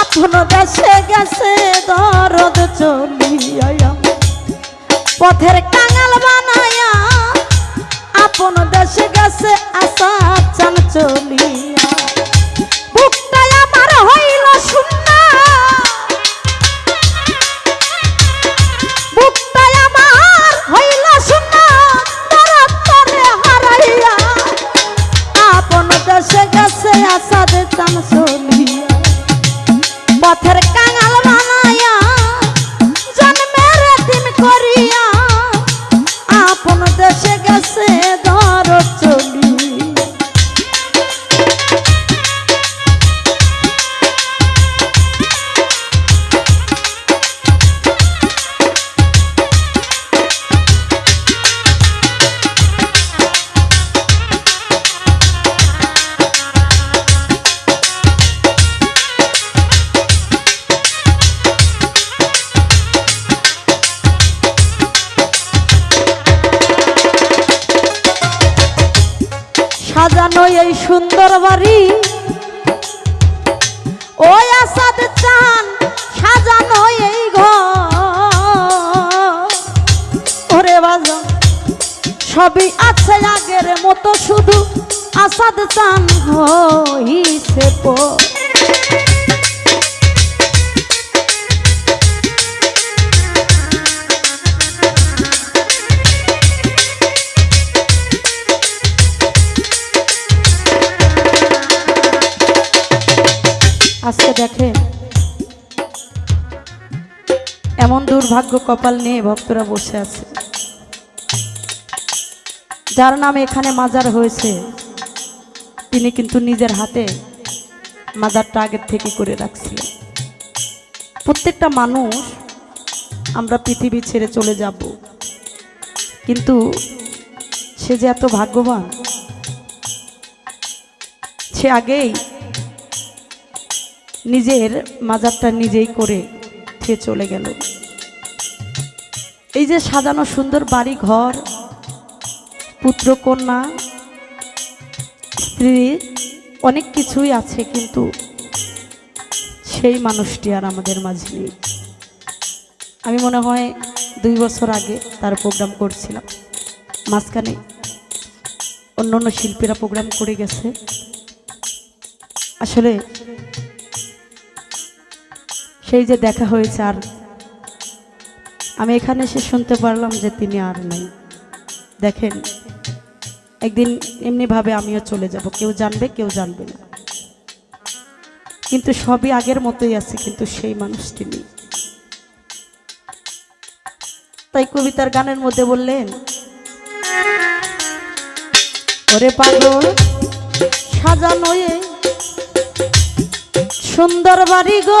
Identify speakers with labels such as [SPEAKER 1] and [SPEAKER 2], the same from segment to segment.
[SPEAKER 1] আপন দেশে গেছে দরদ চলিয়া পথের কাঙাল বানায়া আপন দেশে গেছে আশা চান চলিয়া সুন্দর বাড়ি। ওই আসাদ চান সাজানো এই ঘরে। বাজা, সবই আছে আগের মতো, শুধু আসাদ চান হইছে পর। আজকে দেখেন এমন দুর্ভাগ্য কপাল নিয়ে ভক্তরা বসে আছে। যার নামে এখানে মাজার হয়েছে, তিনি কিন্তু নিজের হাতে মাজারটা আগের থেকে করে রাখছিলেন। প্রত্যেকটা মানুষ আমরা পৃথিবী ছেড়ে চলে যাব। কিন্তু সে যে এত ভাগ্যবান, সে আগেই নিজের মাজারটা নিজেই করে খেয়ে চলে গেল। এই যে সাজানো সুন্দর বাড়ি ঘর পুত্র কন্যা, স্ত্রী, অনেক কিছুই আছে কিন্তু সেই মানুষটি আর আমাদের মাঝে নেই। আমি মনে হয় দুই বছর আগে তার প্রোগ্রাম করছিলাম। মাঝখানে অন্য অন্য শিল্পীরা প্রোগ্রাম করে গেছে। আসলে সেই যে দেখা হয়েছে আর আমি এখানে এসে শুনতে পারলাম যে তিনি আর নেই। দেখেন, একদিন এমনিভাবে আমিও চলে যাব। কেউ জানবে কেউ জানবে না। কিন্তু সবই আগের মতোই আছে, কিন্তু সেই মানুষটি নেই। তাই কবিতার গানের মধ্যে বললেন, ওরে পাগল, সাজানো সুন্দর বাড়ি গো।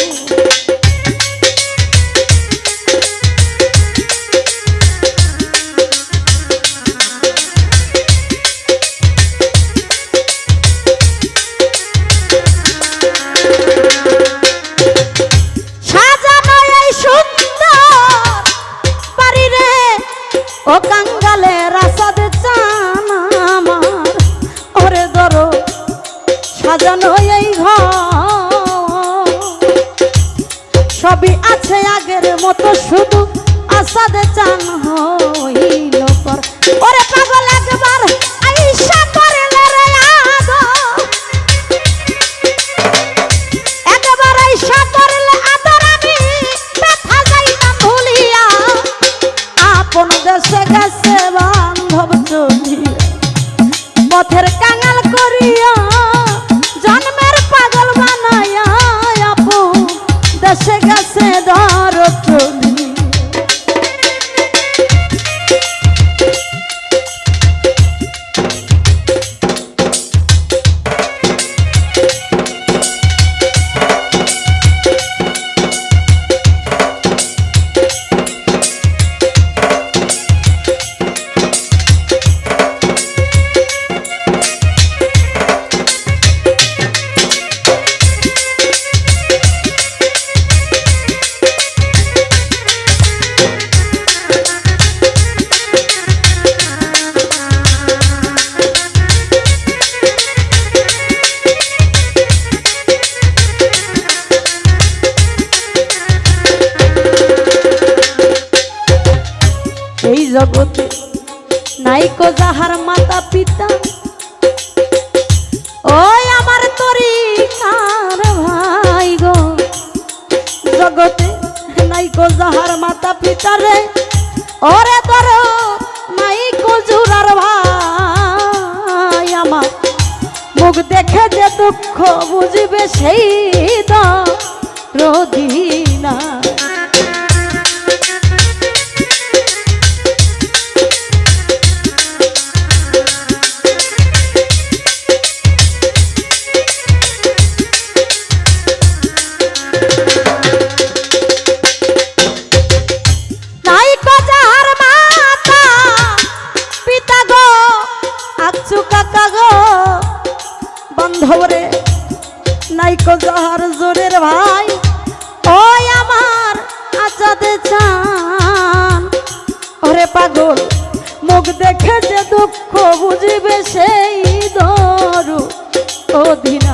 [SPEAKER 1] ও কাঙ্গালে রাসাদ চান আমার। ওরে ধরো সাজানো এই ঘর। সবই আছে আগের মতো, শুধু আসাদ চান হইল। নাইকো যাহার মাতা পিতা। ওই আমার তরি কার ভাই গো। জগতে নাইকো যাহার মাতা পিতা রে। ওরে তোর নাইকো জুরার ভাই আমার। মুখ দেখে যে দুঃখ বুঝবে সেই রদিনা বান্ধবরে নাইকো জহার জোরের ভাই, ওই আমার আজাদে চান। ওরে পাগল, মুখ দেখে যে দুঃখ বুঝিবে সেই দরু। অধীনা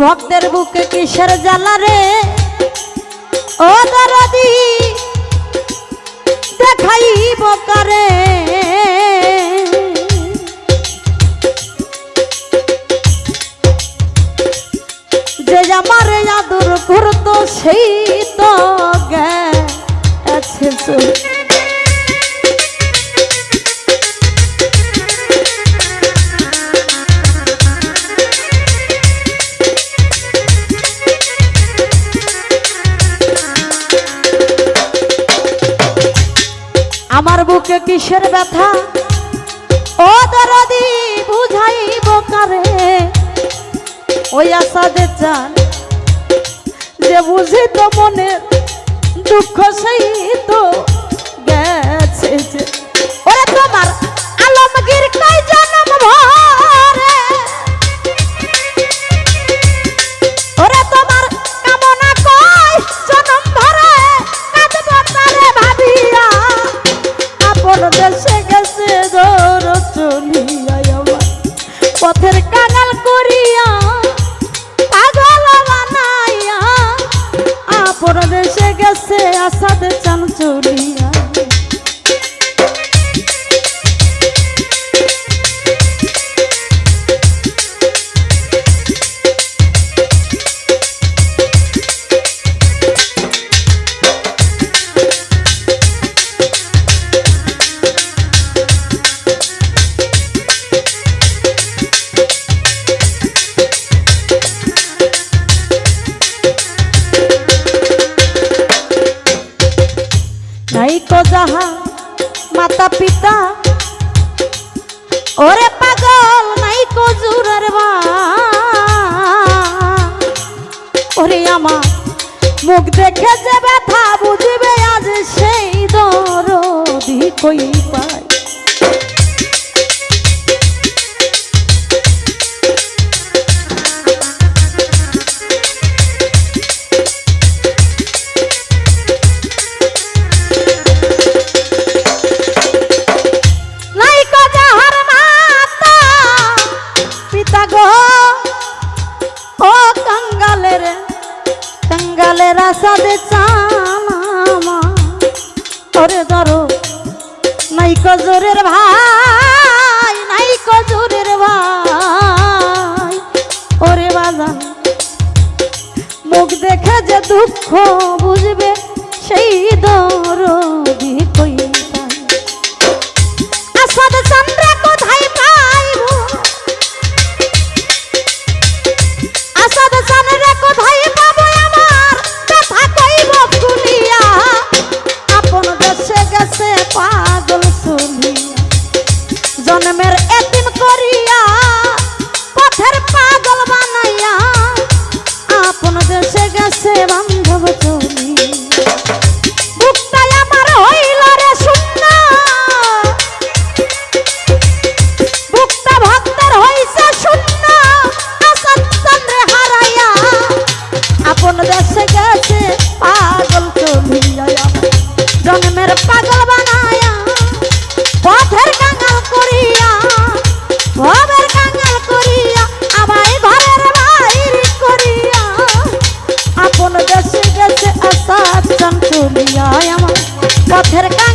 [SPEAKER 1] ভক্তের বুকে কিসের জ্বালা রে ও দরদি, দেখাইব কারে যে আমার আদর করতো সেই তো গেছে চলে। বুকে কিসের ব্যথা? ও দরদি, বুঝাইব কারে? ওই আসাদে চান যে বুঝি তো মনের দুঃখ সেই তো গেছে যে। ওরে তোমার আলমগীর কই জন্ম ভরে ওরে আমার মুখ দেখে যে ব্যথা বুঝবে আজ সেই দরদি কই পাই দুঃখ বুঝবে সেই দর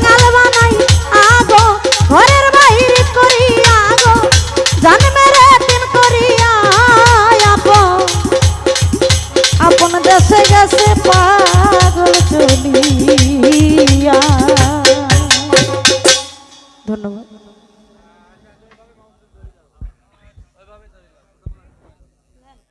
[SPEAKER 1] বাঙাল বাঙাল